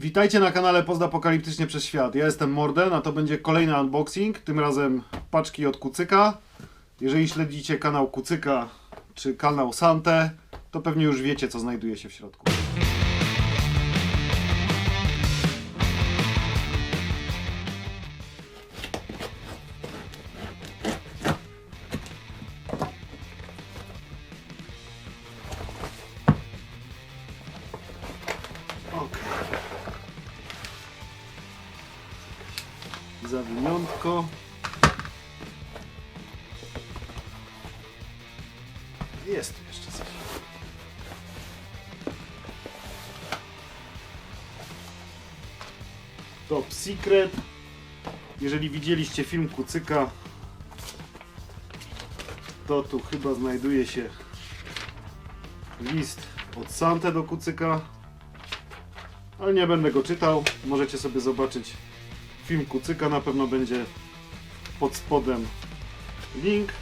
Witajcie na kanale Postapokaliptycznie przez świat. Ja jestem Morden, a to będzie kolejny unboxing, tym razem paczki od Kucyka. Jeżeli śledzicie kanał Kucyka czy kanał Sante, to pewnie już wiecie co znajduje się w środku. Zawiniątko. Jest tu jeszcze coś. Top Secret. Jeżeli widzieliście film Kucyka, to tu chyba znajduje się list od Sante do Kucyka. Ale nie będę go czytał. Możecie sobie zobaczyć film Kucyka. Na pewno będzie pod spodem link.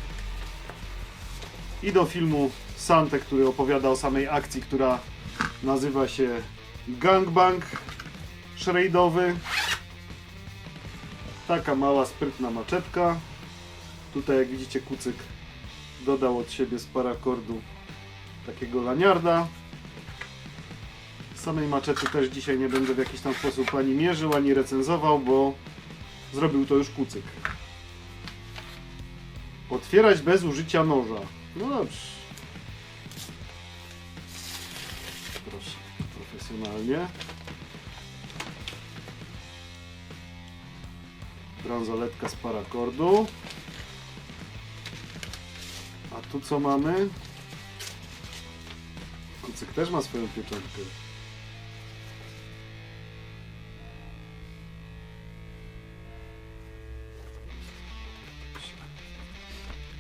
I do filmu Sante, który opowiada o samej akcji, która nazywa się Gangbang Szrejdowy. Taka mała, sprytna maczetka. Tutaj jak widzicie Kucyk dodał od siebie z parakordu takiego laniarda. Samej maczety też dzisiaj nie będę w jakiś tam sposób ani mierzył, ani recenzował, bo zrobił to już kucyk. Otwierać bez użycia noża. No dobrze. Proszę, profesjonalnie. Bransoletka z parakordu. A tu co mamy? Kucyk też ma swoją pieczątkę.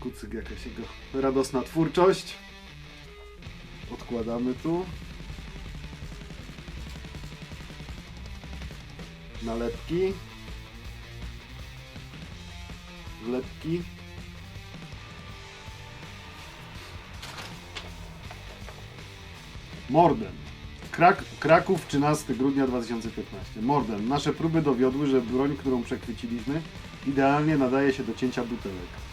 Kucyk jakaś jego radosna twórczość. Odkładamy tu. Nalepki. Wlepki. Morden. Krak Kraków, 13 grudnia 2015. Morden. Nasze próby dowiodły, że broń, którą przechwyciliśmy, idealnie nadaje się do cięcia butelek.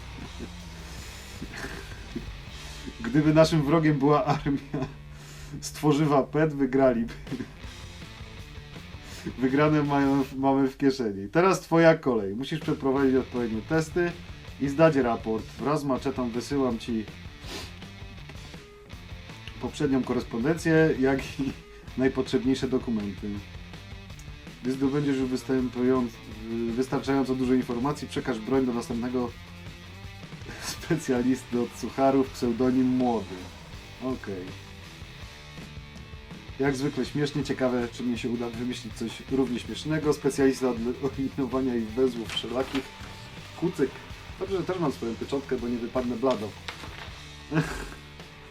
Gdyby naszym wrogiem była armia stworzywa PET, wygraliby. Wygrane mają, mamy w kieszeni. Teraz twoja kolej. Musisz przeprowadzić odpowiednie testy i zdać raport. Wraz z maczetą wysyłam ci poprzednią korespondencję, jak i najpotrzebniejsze dokumenty. Gdy zdobędziesz już wystarczająco dużo informacji, przekaż broń do następnego specjalisty od sucharów, pseudonim Młody. Okej. Jak zwykle śmiesznie, ciekawe czy mnie się uda wymyślić coś równie śmiesznego. Specjalista od eliminowania ich wezłów wszelakich. Kucyk. Dobrze, że też mam swoją pieczątkę, bo nie wypadnę blado.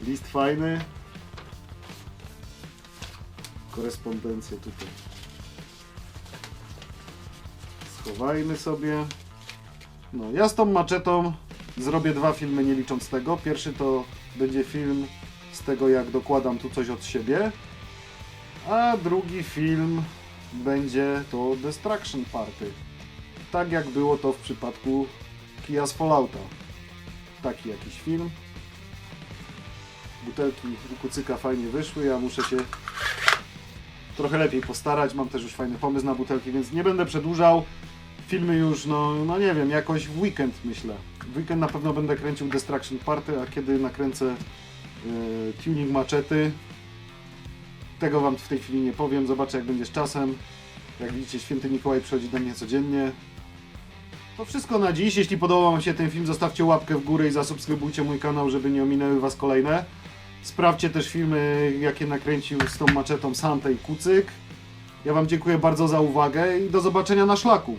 List fajny. Korespondencję tutaj. Schowajmy sobie. No, ja z tą maczetą zrobię dwa filmy, nie licząc tego. Pierwszy to będzie film z tego, jak dokładam tu coś od siebie. A drugi film będzie to Destruction Party. Tak jak było to w przypadku Kia z Fallouta. Taki jakiś film. Butelki kucyka fajnie wyszły, ja muszę się trochę lepiej postarać. Mam też już fajny pomysł na butelki, więc nie będę przedłużał. Filmy już, no, no nie wiem, jakoś w weekend myślę. W weekend na pewno będę kręcił Destruction Party, a kiedy nakręcę e, tuning maczety, tego Wam w tej chwili nie powiem. Zobaczę jak będzie z czasem. Jak widzicie, święty Mikołaj przychodzi do mnie codziennie. To wszystko na dziś. Jeśli podobał Wam się ten film, zostawcie łapkę w górę i zasubskrybujcie mój kanał, żeby nie ominęły Was kolejne. Sprawdźcie też filmy, jakie nakręcił z tą maczetą Sante i Kucyk. Ja Wam dziękuję bardzo za uwagę i do zobaczenia na szlaku.